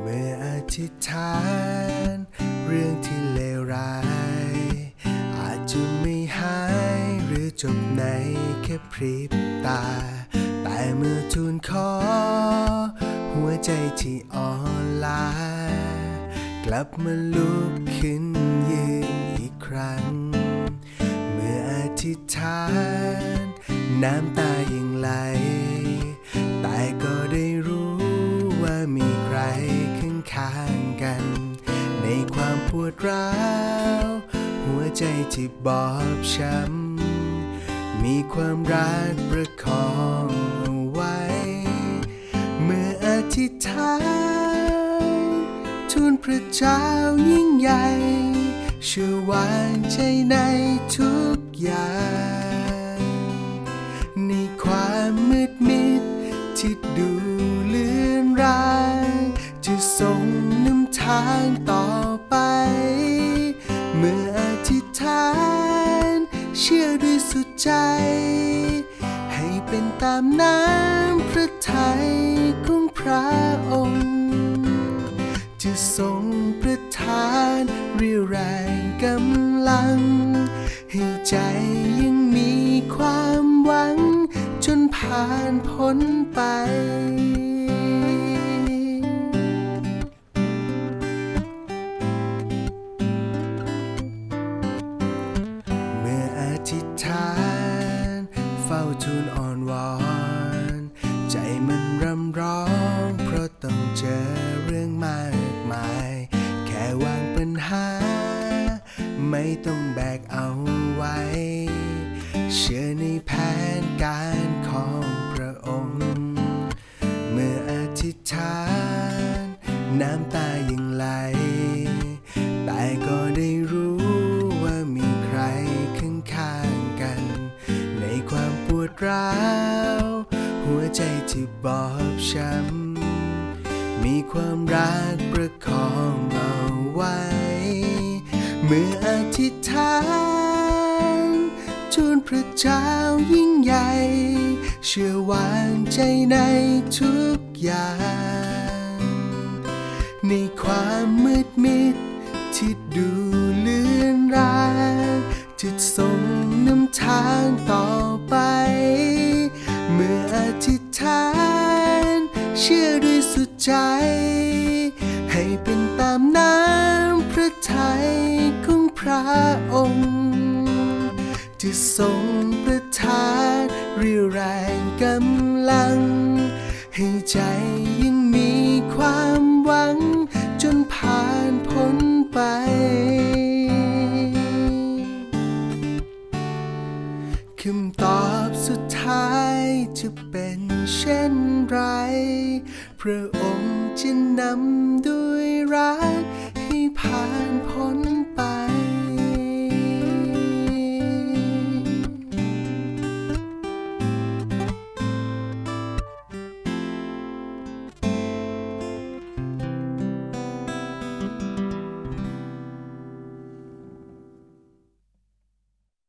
เมื่ออธิษฐาน เรื่องที่เลวร้าย อาจจะไม่หายหรือจบในแค่พริบตา แต่เมื่อทูลขอ หัวใจที่อ่อนล้ากลับมาลุกขึ้นยืนอีกครั้ง เมื่ออธิษฐาน น้ำตายังไหล วามปวดร้าว หัวใจที่บอบช้ำ มีความรักประคองเอาไว้ เมื่ออธิษฐานทูลพระเจ้ายิ่งใหญ่เชื่อวางใจในทุกอย่าง ในความมืดมิดที่ดูเลือนรางจะส่งนำทางต่อ เชื่อด้วยสุดใจ ให้เป็นตามน้ำพระทัยของพระองค์ จะทรงประทานเรียวแรงกำลัง ให้ใจยังมีความหวัง จนผ่านพ้นไป ต้องเจอเรื่องมากมาย แค่วางปัญหา ไม่ต้องแบกเอาไว้ เชื่อในแผนการของพระองค์ เมื่ออธิษฐาน น้ำตายังไหล แต่ก็ได้รู้ว่ามีใครข้างข้างๆกัน ในความปวดร้าว หัวใจที่บอบช้ำ มีความรักประคองเอาไว้ เมื่ออธิษฐานทูลพระเจ้ายิ่งใหญ่ เชื่อวางใจในทุกอย่าง ในความมืดมิดที่ดูเลือนรางจะส่ ใจ ให้เป็นตามน้ำพระทัยของพระองค์จะทรงประทานเรียแรงกำลัง ให้ใจยังมีความหวัง จนผ่านพ้นไปคำตอบ สุดท้ายจะเป็นเช่นไร พระองค์จะนำด้วยรักให้ผ่านพ้น